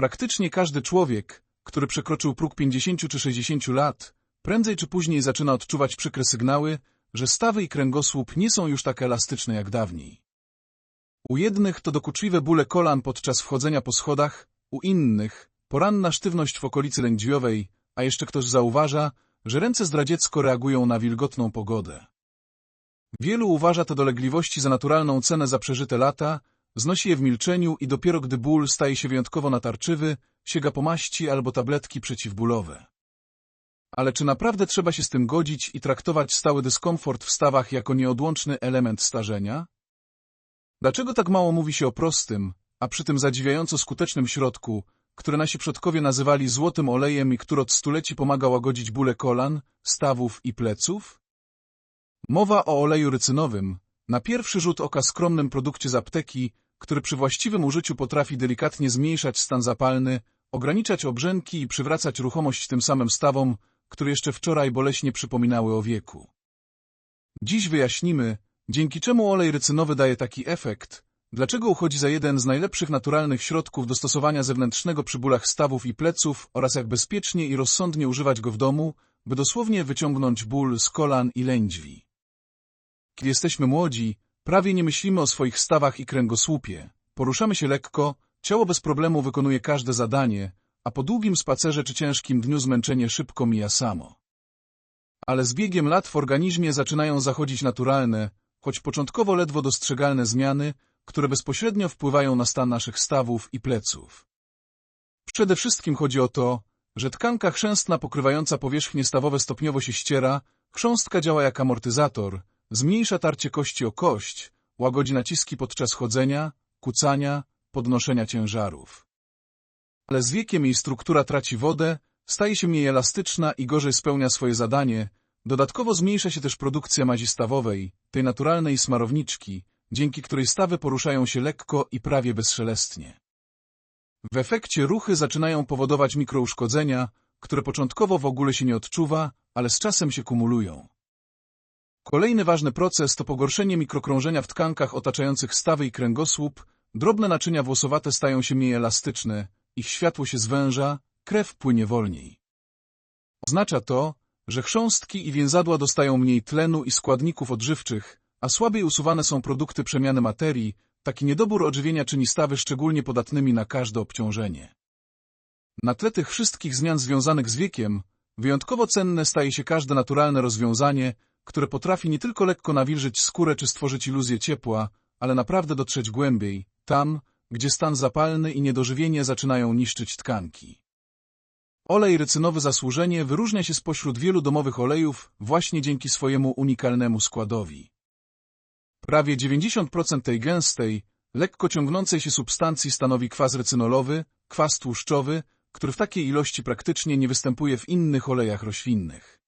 Praktycznie każdy człowiek, który przekroczył próg 50 czy 60 lat, prędzej czy później zaczyna odczuwać przykre sygnały, że stawy i kręgosłup nie są już tak elastyczne jak dawniej. U jednych to dokuczliwe bóle kolan podczas wchodzenia po schodach, u innych poranna sztywność w okolicy lędźwiowej, a jeszcze ktoś zauważa, że ręce zdradziecko reagują na wilgotną pogodę. Wielu uważa te dolegliwości za naturalną cenę za przeżyte lata, znosi je w milczeniu i dopiero gdy ból staje się wyjątkowo natarczywy, sięga po maści albo tabletki przeciwbólowe. Ale czy naprawdę trzeba się z tym godzić i traktować stały dyskomfort w stawach jako nieodłączny element starzenia? Dlaczego tak mało mówi się o prostym, a przy tym zadziwiająco skutecznym środku, które nasi przodkowie nazywali złotym olejem i który od stuleci pomaga łagodzić bóle kolan, stawów i pleców? Mowa o oleju rycynowym, na pierwszy rzut oka skromnym produkcie z apteki, który przy właściwym użyciu potrafi delikatnie zmniejszać stan zapalny, ograniczać obrzęki i przywracać ruchomość tym samym stawom, które jeszcze wczoraj boleśnie przypominały o wieku. Dziś wyjaśnimy, dzięki czemu olej rycynowy daje taki efekt, dlaczego uchodzi za jeden z najlepszych naturalnych środków do stosowania zewnętrznego przy bólach stawów i pleców oraz jak bezpiecznie i rozsądnie używać go w domu, by dosłownie wyciągnąć ból z kolan i lędźwi. Kiedy jesteśmy młodzi, prawie nie myślimy o swoich stawach i kręgosłupie. Poruszamy się lekko, ciało bez problemu wykonuje każde zadanie, a po długim spacerze czy ciężkim dniu zmęczenie szybko mija samo. Ale z biegiem lat w organizmie zaczynają zachodzić naturalne, choć początkowo ledwo dostrzegalne zmiany, które bezpośrednio wpływają na stan naszych stawów i pleców. Przede wszystkim chodzi o to, że tkanka chrzęstna pokrywająca powierzchnie stawowe stopniowo się ściera, chrząstka działa jak amortyzator, zmniejsza tarcie kości o kość, łagodzi naciski podczas chodzenia, kucania, podnoszenia ciężarów. Ale z wiekiem jej struktura traci wodę, staje się mniej elastyczna i gorzej spełnia swoje zadanie, dodatkowo zmniejsza się też produkcja mazi stawowej, tej naturalnej smarowniczki, dzięki której stawy poruszają się lekko i prawie bezszelestnie. W efekcie ruchy zaczynają powodować mikrouszkodzenia, które początkowo w ogóle się nie odczuwa, ale z czasem się kumulują. Kolejny ważny proces to pogorszenie mikrokrążenia w tkankach otaczających stawy i kręgosłup, drobne naczynia włosowate stają się mniej elastyczne, ich światło się zwęża, krew płynie wolniej. Oznacza to, że chrząstki i więzadła dostają mniej tlenu i składników odżywczych, a słabiej usuwane są produkty przemiany materii, taki niedobór odżywienia czyni stawy szczególnie podatnymi na każde obciążenie. Na tle tych wszystkich zmian związanych z wiekiem, wyjątkowo cenne staje się każde naturalne rozwiązanie, które potrafi nie tylko lekko nawilżyć skórę czy stworzyć iluzję ciepła, ale naprawdę dotrzeć głębiej, tam, gdzie stan zapalny i niedożywienie zaczynają niszczyć tkanki. Olej rycynowy zasłużenie wyróżnia się spośród wielu domowych olejów właśnie dzięki swojemu unikalnemu składowi. Prawie 90% tej gęstej, lekko ciągnącej się substancji stanowi kwas rycynolowy, kwas tłuszczowy, który w takiej ilości praktycznie nie występuje w innych olejach roślinnych.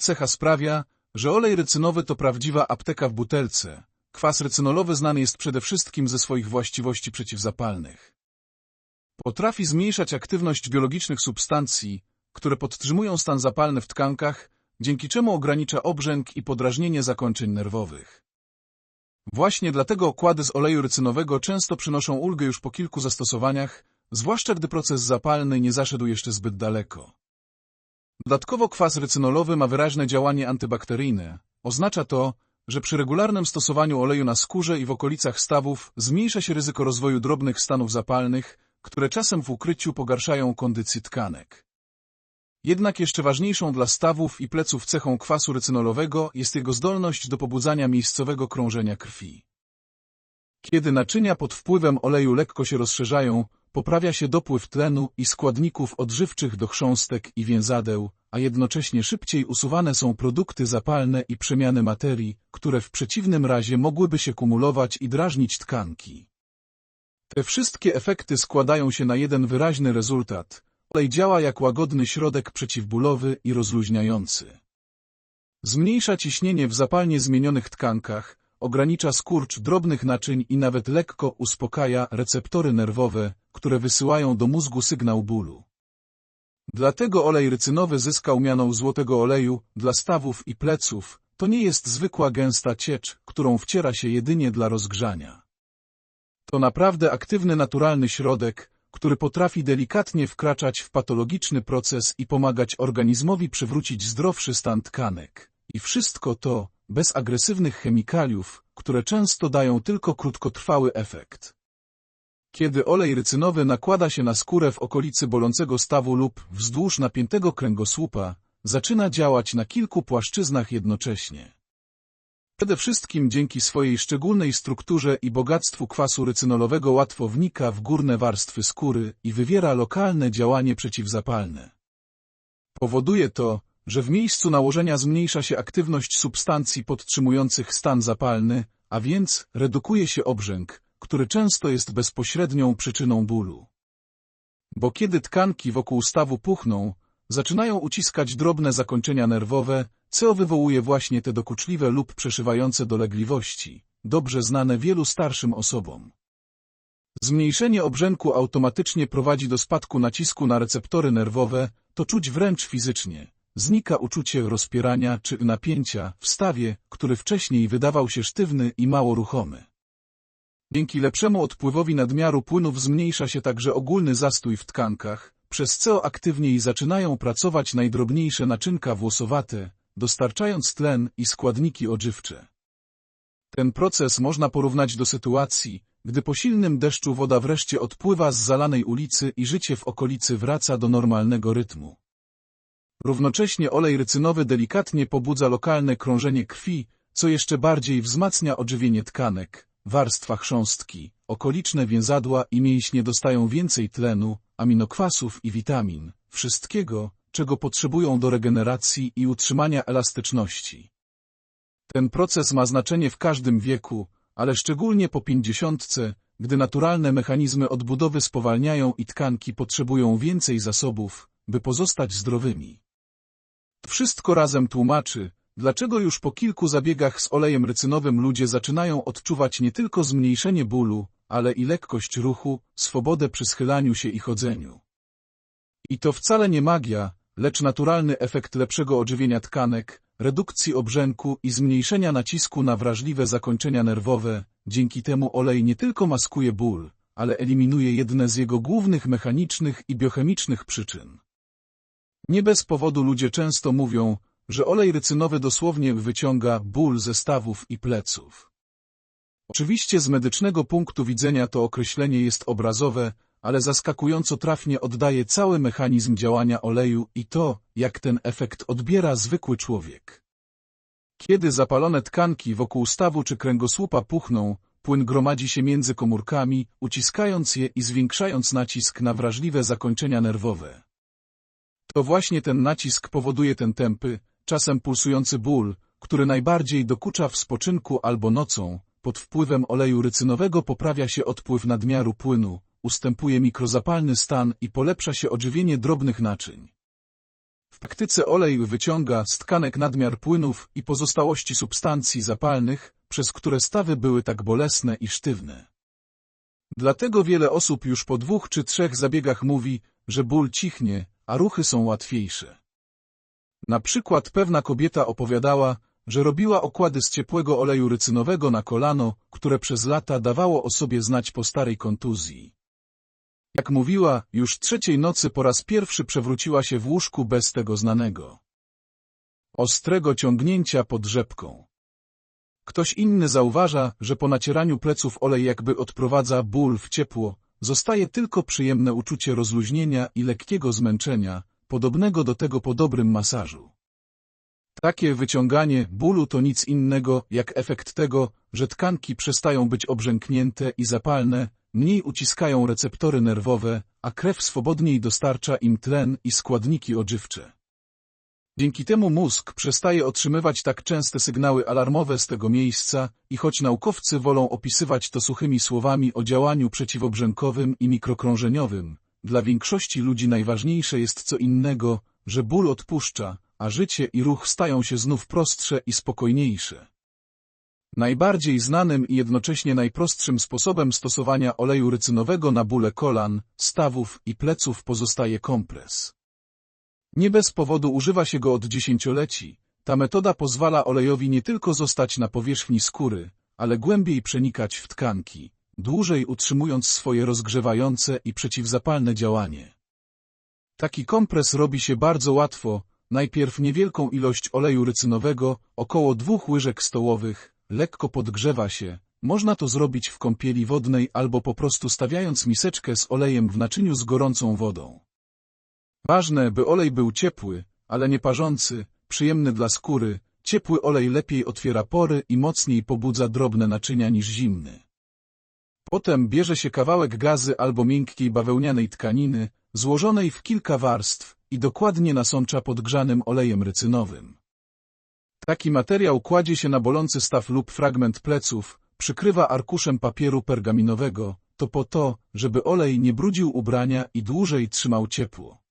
Cecha sprawia, że olej rycynowy to prawdziwa apteka w butelce. Kwas rycynolowy znany jest przede wszystkim ze swoich właściwości przeciwzapalnych. Potrafi zmniejszać aktywność biologicznych substancji, które podtrzymują stan zapalny w tkankach, dzięki czemu ogranicza obrzęk i podrażnienie zakończeń nerwowych. Właśnie dlatego okłady z oleju rycynowego często przynoszą ulgę już po kilku zastosowaniach, zwłaszcza gdy proces zapalny nie zaszedł jeszcze zbyt daleko. Dodatkowo kwas rycynolowy ma wyraźne działanie antybakteryjne. Oznacza to, że przy regularnym stosowaniu oleju na skórze i w okolicach stawów zmniejsza się ryzyko rozwoju drobnych stanów zapalnych, które czasem w ukryciu pogarszają kondycję tkanek. Jednak jeszcze ważniejszą dla stawów i pleców cechą kwasu rycynolowego jest jego zdolność do pobudzania miejscowego krążenia krwi. Kiedy naczynia pod wpływem oleju lekko się rozszerzają, poprawia się dopływ tlenu i składników odżywczych do chrząstek i więzadeł, a jednocześnie szybciej usuwane są produkty zapalne i przemiany materii, które w przeciwnym razie mogłyby się kumulować i drażnić tkanki. Te wszystkie efekty składają się na jeden wyraźny rezultat. Olej działa jak łagodny środek przeciwbólowy i rozluźniający. Zmniejsza ciśnienie w zapalnie zmienionych tkankach, ogranicza skurcz drobnych naczyń i nawet lekko uspokaja receptory nerwowe, które wysyłają do mózgu sygnał bólu. Dlatego olej rycynowy zyskał mianą złotego oleju dla stawów i pleców. To nie jest zwykła gęsta ciecz, którą wciera się jedynie dla rozgrzania. To naprawdę aktywny naturalny środek, który potrafi delikatnie wkraczać w patologiczny proces i pomagać organizmowi przywrócić zdrowszy stan tkanek. I wszystko to bez agresywnych chemikaliów, które często dają tylko krótkotrwały efekt. Kiedy olej rycynowy nakłada się na skórę w okolicy bolącego stawu lub wzdłuż napiętego kręgosłupa, zaczyna działać na kilku płaszczyznach jednocześnie. Przede wszystkim dzięki swojej szczególnej strukturze i bogactwu kwasu rycynolowego łatwo wnika w górne warstwy skóry i wywiera lokalne działanie przeciwzapalne. Powoduje to, że w miejscu nałożenia zmniejsza się aktywność substancji podtrzymujących stan zapalny, a więc redukuje się obrzęk, który często jest bezpośrednią przyczyną bólu. Bo kiedy tkanki wokół stawu puchną, zaczynają uciskać drobne zakończenia nerwowe, co wywołuje właśnie te dokuczliwe lub przeszywające dolegliwości, dobrze znane wielu starszym osobom. Zmniejszenie obrzęku automatycznie prowadzi do spadku nacisku na receptory nerwowe, to czuć wręcz fizycznie. Znika uczucie rozpierania czy napięcia w stawie, który wcześniej wydawał się sztywny i mało ruchomy. Dzięki lepszemu odpływowi nadmiaru płynów zmniejsza się także ogólny zastój w tkankach, przez co aktywniej zaczynają pracować najdrobniejsze naczynka włosowate, dostarczając tlen i składniki odżywcze. Ten proces można porównać do sytuacji, gdy po silnym deszczu woda wreszcie odpływa z zalanej ulicy i życie w okolicy wraca do normalnego rytmu. Równocześnie olej rycynowy delikatnie pobudza lokalne krążenie krwi, co jeszcze bardziej wzmacnia odżywienie tkanek, warstwa chrząstki, okoliczne więzadła i mięśnie dostają więcej tlenu, aminokwasów i witamin, wszystkiego, czego potrzebują do regeneracji i utrzymania elastyczności. Ten proces ma znaczenie w każdym wieku, ale szczególnie po pięćdziesiątce, gdy naturalne mechanizmy odbudowy spowalniają i tkanki potrzebują więcej zasobów, by pozostać zdrowymi. Wszystko razem tłumaczy, dlaczego już po kilku zabiegach z olejem rycynowym ludzie zaczynają odczuwać nie tylko zmniejszenie bólu, ale i lekkość ruchu, swobodę przy schylaniu się i chodzeniu. I to wcale nie magia, lecz naturalny efekt lepszego odżywienia tkanek, redukcji obrzęku i zmniejszenia nacisku na wrażliwe zakończenia nerwowe, dzięki temu olej nie tylko maskuje ból, ale eliminuje jedne z jego głównych mechanicznych i biochemicznych przyczyn. Nie bez powodu ludzie często mówią, że olej rycynowy dosłownie wyciąga ból ze stawów i pleców. Oczywiście z medycznego punktu widzenia to określenie jest obrazowe, ale zaskakująco trafnie oddaje cały mechanizm działania oleju i to, jak ten efekt odbiera zwykły człowiek. Kiedy zapalone tkanki wokół stawu czy kręgosłupa puchną, płyn gromadzi się między komórkami, uciskając je i zwiększając nacisk na wrażliwe zakończenia nerwowe. To właśnie ten nacisk powoduje ten tępy, czasem pulsujący ból, który najbardziej dokucza w spoczynku albo nocą, pod wpływem oleju rycynowego poprawia się odpływ nadmiaru płynu, ustępuje mikrozapalny stan i polepsza się odżywienie drobnych naczyń. W praktyce olej wyciąga z tkanek nadmiar płynów i pozostałości substancji zapalnych, przez które stawy były tak bolesne i sztywne. Dlatego wiele osób już po dwóch czy trzech zabiegach mówi, że ból cichnie, a ruchy są łatwiejsze. Na przykład pewna kobieta opowiadała, że robiła okłady z ciepłego oleju rycynowego na kolano, które przez lata dawało o sobie znać po starej kontuzji. Jak mówiła, już trzeciej nocy po raz pierwszy przewróciła się w łóżku bez tego znanego. Ostrego ciągnięcia pod rzepką. Ktoś inny zauważa, że po nacieraniu pleców olej jakby odprowadza ból w ciepło, zostaje tylko przyjemne uczucie rozluźnienia i lekkiego zmęczenia, podobnego do tego po dobrym masażu. Takie wyciąganie bólu to nic innego jak efekt tego, że tkanki przestają być obrzęknięte i zapalne, mniej uciskają receptory nerwowe, a krew swobodniej dostarcza im tlen i składniki odżywcze. Dzięki temu mózg przestaje otrzymywać tak częste sygnały alarmowe z tego miejsca i choć naukowcy wolą opisywać to suchymi słowami o działaniu przeciwobrzękowym i mikrokrążeniowym, dla większości ludzi najważniejsze jest co innego, że ból odpuszcza, a życie i ruch stają się znów prostsze i spokojniejsze. Najbardziej znanym i jednocześnie najprostszym sposobem stosowania oleju rycynowego na bóle kolan, stawów i pleców pozostaje kompres. Nie bez powodu używa się go od dziesięcioleci. Ta metoda pozwala olejowi nie tylko zostać na powierzchni skóry, ale głębiej przenikać w tkanki, dłużej utrzymując swoje rozgrzewające i przeciwzapalne działanie. Taki kompres robi się bardzo łatwo, najpierw niewielką ilość oleju rycynowego, około dwóch łyżek stołowych, lekko podgrzewa się, można to zrobić w kąpieli wodnej albo po prostu stawiając miseczkę z olejem w naczyniu z gorącą wodą. Ważne, by olej był ciepły, ale nie parzący, przyjemny dla skóry, ciepły olej lepiej otwiera pory i mocniej pobudza drobne naczynia niż zimny. Potem bierze się kawałek gazy albo miękkiej bawełnianej tkaniny, złożonej w kilka warstw i dokładnie nasącza podgrzanym olejem rycynowym. Taki materiał kładzie się na bolący staw lub fragment pleców, przykrywa arkuszem papieru pergaminowego, to po to, żeby olej nie brudził ubrania i dłużej trzymał ciepło.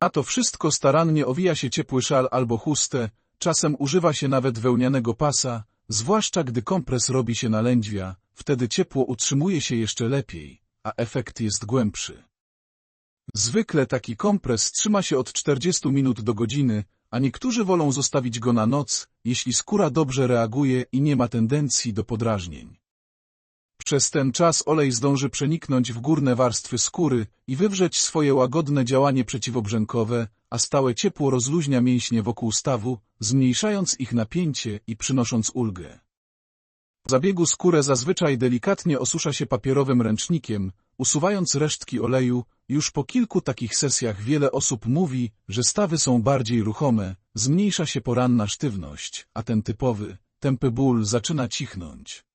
Na to wszystko starannie owija się ciepły szal albo chustę, czasem używa się nawet wełnianego pasa, zwłaszcza gdy kompres robi się na lędźwia, wtedy ciepło utrzymuje się jeszcze lepiej, a efekt jest głębszy. Zwykle taki kompres trzyma się od 40 minut do godziny, a niektórzy wolą zostawić go na noc, jeśli skóra dobrze reaguje i nie ma tendencji do podrażnień. Przez ten czas olej zdąży przeniknąć w górne warstwy skóry i wywrzeć swoje łagodne działanie przeciwobrzękowe, a stałe ciepło rozluźnia mięśnie wokół stawu, zmniejszając ich napięcie i przynosząc ulgę. Po zabiegu skórę zazwyczaj delikatnie osusza się papierowym ręcznikiem, usuwając resztki oleju, już po kilku takich sesjach wiele osób mówi, że stawy są bardziej ruchome, zmniejsza się poranna sztywność, a ten typowy, tępy ból zaczyna cichnąć.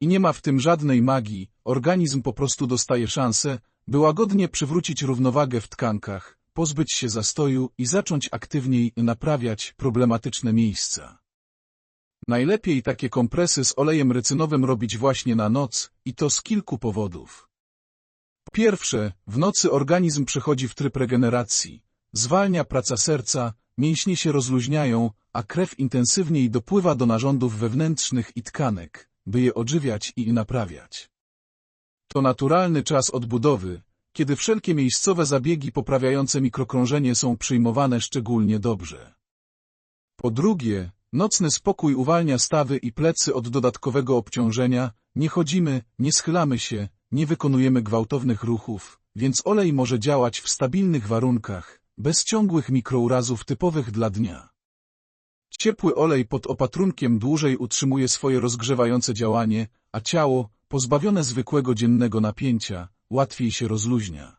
I nie ma w tym żadnej magii, organizm po prostu dostaje szansę, by łagodnie przywrócić równowagę w tkankach, pozbyć się zastoju i zacząć aktywniej naprawiać problematyczne miejsca. Najlepiej takie kompresy z olejem rycynowym robić właśnie na noc i to z kilku powodów. Po pierwsze, w nocy organizm przechodzi w tryb regeneracji, zwalnia praca serca, mięśnie się rozluźniają, a krew intensywniej dopływa do narządów wewnętrznych i tkanek, by je odżywiać i naprawiać. To naturalny czas odbudowy, kiedy wszelkie miejscowe zabiegi poprawiające mikrokrążenie są przyjmowane szczególnie dobrze. Po drugie, nocny spokój uwalnia stawy i plecy od dodatkowego obciążenia, nie chodzimy, nie schylamy się, nie wykonujemy gwałtownych ruchów, więc olej może działać w stabilnych warunkach, bez ciągłych mikrourazów typowych dla dnia. Ciepły olej pod opatrunkiem dłużej utrzymuje swoje rozgrzewające działanie, a ciało, pozbawione zwykłego dziennego napięcia, łatwiej się rozluźnia.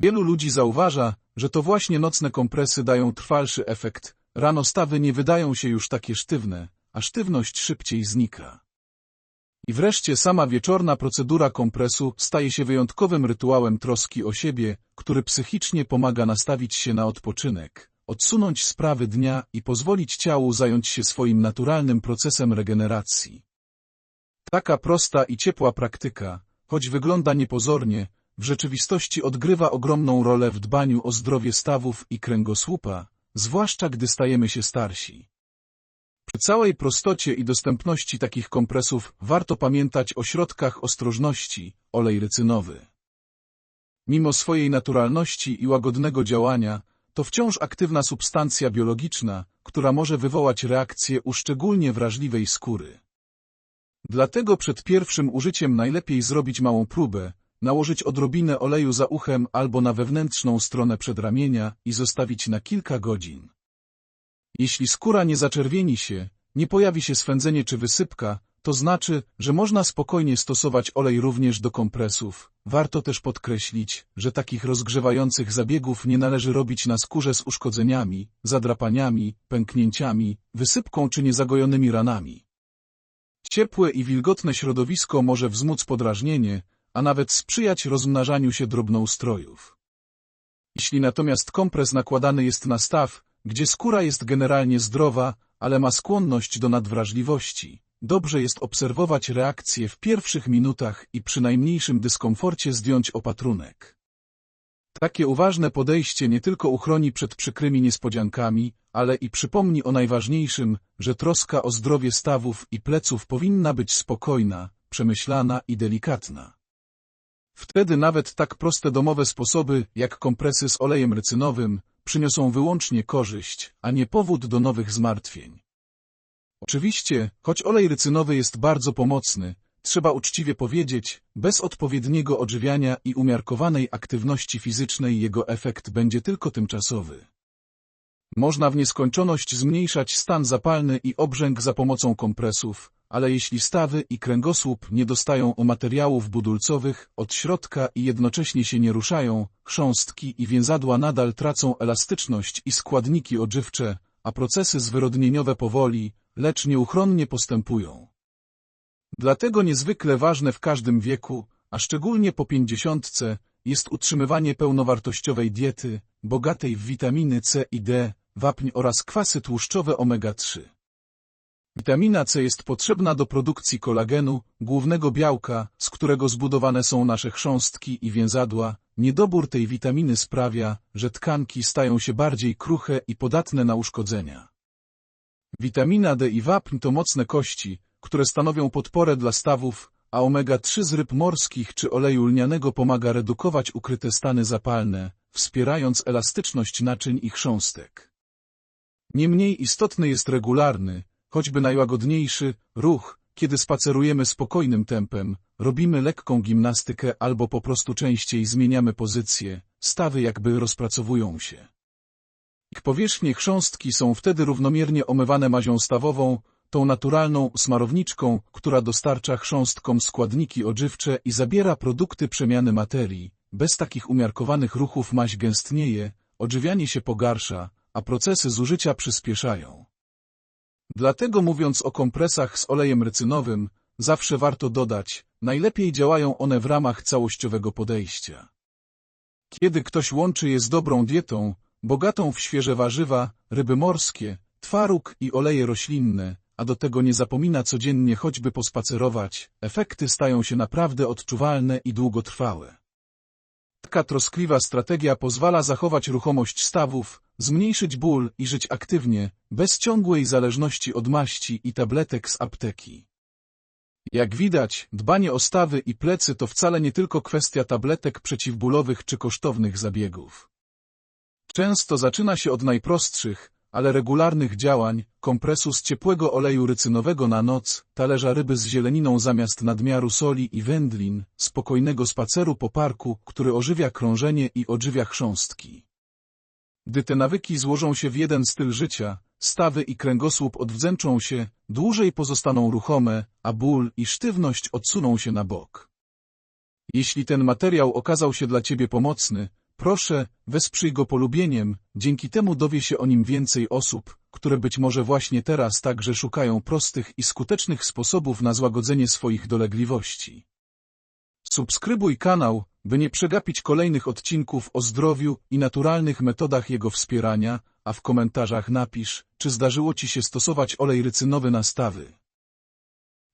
Wielu ludzi zauważa, że to właśnie nocne kompresy dają trwalszy efekt, rano stawy nie wydają się już takie sztywne, a sztywność szybciej znika. I wreszcie sama wieczorna procedura kompresu staje się wyjątkowym rytuałem troski o siebie, który psychicznie pomaga nastawić się na odpoczynek, odsunąć sprawy dnia i pozwolić ciału zająć się swoim naturalnym procesem regeneracji. Taka prosta i ciepła praktyka, choć wygląda niepozornie, w rzeczywistości odgrywa ogromną rolę w dbaniu o zdrowie stawów i kręgosłupa, zwłaszcza gdy stajemy się starsi. Przy całej prostocie i dostępności takich kompresów warto pamiętać o środkach ostrożności, olej rycynowy. Mimo swojej naturalności i łagodnego działania, to wciąż aktywna substancja biologiczna, która może wywołać reakcję u szczególnie wrażliwej skóry. Dlatego przed pierwszym użyciem najlepiej zrobić małą próbę, nałożyć odrobinę oleju za uchem albo na wewnętrzną stronę przedramienia i zostawić na kilka godzin. Jeśli skóra nie zaczerwieni się, nie pojawi się swędzenie czy wysypka, to znaczy, że można spokojnie stosować olej również do kompresów. Warto też podkreślić, że takich rozgrzewających zabiegów nie należy robić na skórze z uszkodzeniami, zadrapaniami, pęknięciami, wysypką czy niezagojonymi ranami. Ciepłe i wilgotne środowisko może wzmóc podrażnienie, a nawet sprzyjać rozmnażaniu się drobnoustrojów. Jeśli natomiast kompres nakładany jest na staw, gdzie skóra jest generalnie zdrowa, ale ma skłonność do nadwrażliwości, dobrze jest obserwować reakcję w pierwszych minutach i przy najmniejszym dyskomforcie zdjąć opatrunek. Takie uważne podejście nie tylko uchroni przed przykrymi niespodziankami, ale i przypomni o najważniejszym, że troska o zdrowie stawów i pleców powinna być spokojna, przemyślana i delikatna. Wtedy nawet tak proste domowe sposoby, jak kompresy z olejem rycynowym, przyniosą wyłącznie korzyść, a nie powód do nowych zmartwień. Oczywiście, choć olej rycynowy jest bardzo pomocny, trzeba uczciwie powiedzieć, bez odpowiedniego odżywiania i umiarkowanej aktywności fizycznej jego efekt będzie tylko tymczasowy. Można w nieskończoność zmniejszać stan zapalny i obrzęk za pomocą kompresów, ale jeśli stawy i kręgosłup nie dostają materiałów budulcowych od środka i jednocześnie się nie ruszają, chrząstki i więzadła nadal tracą elastyczność i składniki odżywcze, a procesy zwyrodnieniowe powoli, lecz nieuchronnie postępują. Dlatego niezwykle ważne w każdym wieku, a szczególnie po pięćdziesiątce, jest utrzymywanie pełnowartościowej diety, bogatej w witaminy C i D, wapń oraz kwasy tłuszczowe omega-3. Witamina C jest potrzebna do produkcji kolagenu, głównego białka, z którego zbudowane są nasze chrząstki i więzadła. Niedobór tej witaminy sprawia, że tkanki stają się bardziej kruche i podatne na uszkodzenia. Witamina D i wapń to mocne kości, które stanowią podporę dla stawów, a omega-3 z ryb morskich czy oleju lnianego pomaga redukować ukryte stany zapalne, wspierając elastyczność naczyń i chrząstek. Niemniej istotny jest regularny, choćby najłagodniejszy, ruch, kiedy spacerujemy spokojnym tempem, robimy lekką gimnastykę albo po prostu częściej zmieniamy pozycję, stawy jakby rozpracowują się. Ich powierzchnie chrząstki są wtedy równomiernie omywane mazią stawową, tą naturalną smarowniczką, która dostarcza chrząstkom składniki odżywcze i zabiera produkty przemiany materii. Bez takich umiarkowanych ruchów maź gęstnieje, odżywianie się pogarsza, a procesy zużycia przyspieszają. Dlatego mówiąc o kompresach z olejem rycynowym, zawsze warto dodać, najlepiej działają one w ramach całościowego podejścia. Kiedy ktoś łączy je z dobrą dietą, bogatą w świeże warzywa, ryby morskie, twaróg i oleje roślinne, a do tego nie zapomina codziennie choćby pospacerować, efekty stają się naprawdę odczuwalne i długotrwałe. Taka troskliwa strategia pozwala zachować ruchomość stawów, zmniejszyć ból i żyć aktywnie, bez ciągłej zależności od maści i tabletek z apteki. Jak widać, dbanie o stawy i plecy to wcale nie tylko kwestia tabletek przeciwbólowych czy kosztownych zabiegów. Często zaczyna się od najprostszych, ale regularnych działań, kompresu z ciepłego oleju rycynowego na noc, talerza ryby z zieleniną zamiast nadmiaru soli i wędlin, spokojnego spaceru po parku, który ożywia krążenie i odżywia chrząstki. Gdy te nawyki złożą się w jeden styl życia, stawy i kręgosłup odwdzięczą się, dłużej pozostaną ruchome, a ból i sztywność odsuną się na bok. Jeśli ten materiał okazał się dla Ciebie pomocny, proszę, wesprzyj go polubieniem, dzięki temu dowie się o nim więcej osób, które być może właśnie teraz także szukają prostych i skutecznych sposobów na złagodzenie swoich dolegliwości. Subskrybuj kanał, by nie przegapić kolejnych odcinków o zdrowiu i naturalnych metodach jego wspierania, a w komentarzach napisz, czy zdarzyło Ci się stosować olej rycynowy na stawy.